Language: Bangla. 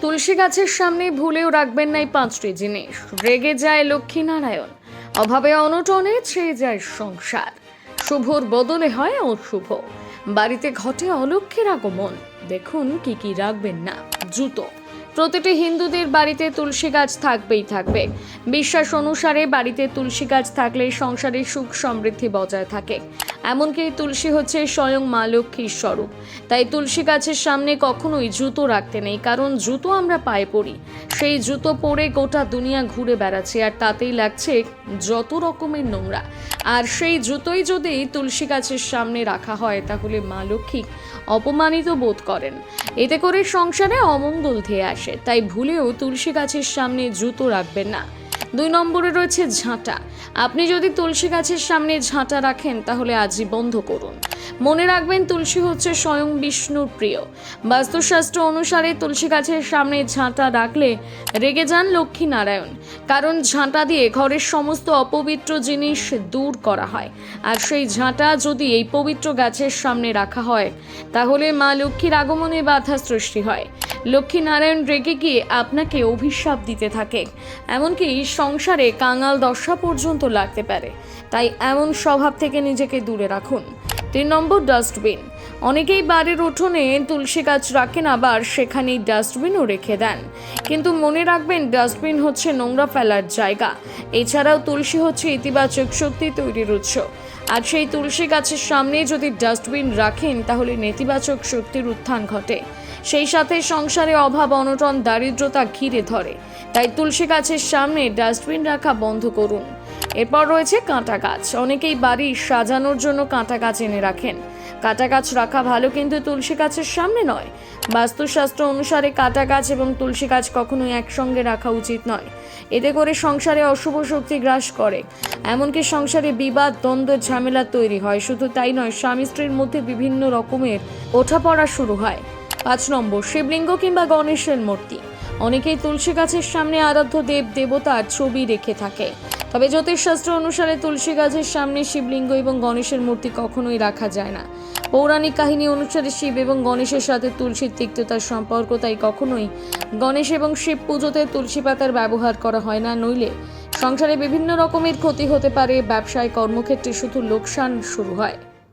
তুলসী গাছের সামনে ভুলেও রাখবেন নাই পাঁচটি জিনিস। রেগে যায় লক্ষ্মীনারায়ণ, অভাবে অনটনে ছেয়ে যায় সংসার। শুভর বদলে হয় অশুভ, বাড়িতে ঘটে অলক্ষ্মীর আগমন। দেখুন কি কি রাখবেন না। জুতো। প্রতিটি হিন্দুদের বাড়িতে তুলসী গাছ থাকবেই থাকবে। বিশ্বাস অনুসারে বাড়িতে তুলসী গাছ থাকলে সংসারে সুখ সমৃদ্ধি বজায় থাকে। এমনকি তুলসী হচ্ছে স্বয়ং মা লক্ষ্মীর স্বরূপ। তাই তুলসী গাছের সামনে কখনোই জুতো রাখতে নেই, কারণ জুতো আমরা পায়ে পড়ি। সেই জুতো পরে গোটা দুনিয়া ঘুরে বেড়াচ্ছে, আর তাতেই লাগছে যত রকমের নোংরা। আর সেই জুতোই যদি তুলসী গাছের সামনে রাখা হয়, তাহলে মা লক্ষ্মী অপমানিত বোধ করেন। এতে করে সংসারে অমঙ্গল ধেয়ে আসে, তাই ভুলেও তুলসী গাছের সামনে জুতো রাখবেন না। দুই নম্বরে রয়েছে ঝাঁটা। আপনি যদি তুলসী গাছের সামনে ঝাঁটা রাখেন, তাহলে আজই বন্ধ করুন। মনে রাখবেন, তুলসী হচ্ছে স্বয়ং বিষ্ণুর প্রিয়। বাস্তুশাস্ত্র অনুসারে তুলসী গাছের সামনে ঝাঁটা রাখলে রেগে যান লক্ষ্মী নারায়ণ। কারণ ঝাঁটা দিয়ে ঘরের সমস্ত অপবিত্র জিনিস দূর করা হয়। আর সেই ঝাঁটা যদি এই পবিত্র গাছের সামনে রাখা হয়, তাহলে মা লক্ষ্মীর আগমনে বাধা সৃষ্টি হয়। লক্ষ্মী নারায়ণ রেগে গিয়ে আপনাকে অভিশাপ দিতে থাকে। এমনকি সংসারে কাঙাল দশা পর্যন্ত লাগতে পারে। তাই এমন স্বভাব থেকে নিজেকে দূরে রাখুন। তিন নম্বর ডাস্টবিন। অনেকেই বাড়ির উঠোনে তুলসী গাছ রাখেন, আবার সেখানেই ডাস্টবিনও রেখে দেন। কিন্তু মনে রাখবেন, ডাস্টবিন হচ্ছে নোংরা ফেলার জায়গা। এছাড়াও তুলসী হচ্ছে ইতিবাচক শক্তি তৈরির উৎস। আর সেই তুলসী গাছের সামনে যদি ডাস্টবিন রাখেন, তাহলে নেতিবাচক শক্তির উত্থান ঘটে। সেই সাথে সংসারে অভাব, অনটন, দারিদ্রতা ঘিরে ধরে। তাই তুলসী গাছের সামনে ডাস্টবিন রাখা বন্ধ করুন। এরপর রয়েছে কাঁটা গাছ। অনেকেই বাড়ি সাজানোর জন্য কাঁটা গাছ এনে রাখেন। কাঁটা গাছ রাখা ভালো কিন্তু তুলসী গাছের সামনে নয়। বাস্তুশাস্ত্র অনুসারে কাঁটা গাছ এবং তুলসী গাছ কখনোই একসঙ্গে রাখা উচিত নয়। এতে করে সংসারে অশুভ শক্তি গ্রাস করে। এমনকি সংসারে বিবাদ, দ্বন্দ্ব, ঝামেলা তৈরি হয়। শুধু তাই নয়, স্বামী স্ত্রীর মধ্যে বিভিন্ন রকমের ওঠাপড়া শুরু হয়। পাঁচ নম্বর, শিবলিঙ্গ কিংবা গণেশের মূর্তি। অনেকেই তুলসী গাছের সামনে আরাধ্য দেব, দেবতার ছবি রেখে থাকে। তবে জ্যোতিষশাস্ত্র অনুসারে তুলসী গাছের সামনে শিবলিঙ্গ এবং গণেশের মূর্তি কখনোই রাখা যায় না। পৌরাণিক কাহিনী অনুসারে শিব এবং গণেশের সাথে তুলসীর তিক্ততার সম্পর্ক, তাই কখনোই গণেশ এবং শিব পুজোতে তুলসী পাতার ব্যবহার করা হয় না। নইলে সংসারে বিভিন্ন রকমের ক্ষতি হতে পারে, ব্যবসায় কর্মক্ষেত্রে শুধু লোকসান শুরু হয়।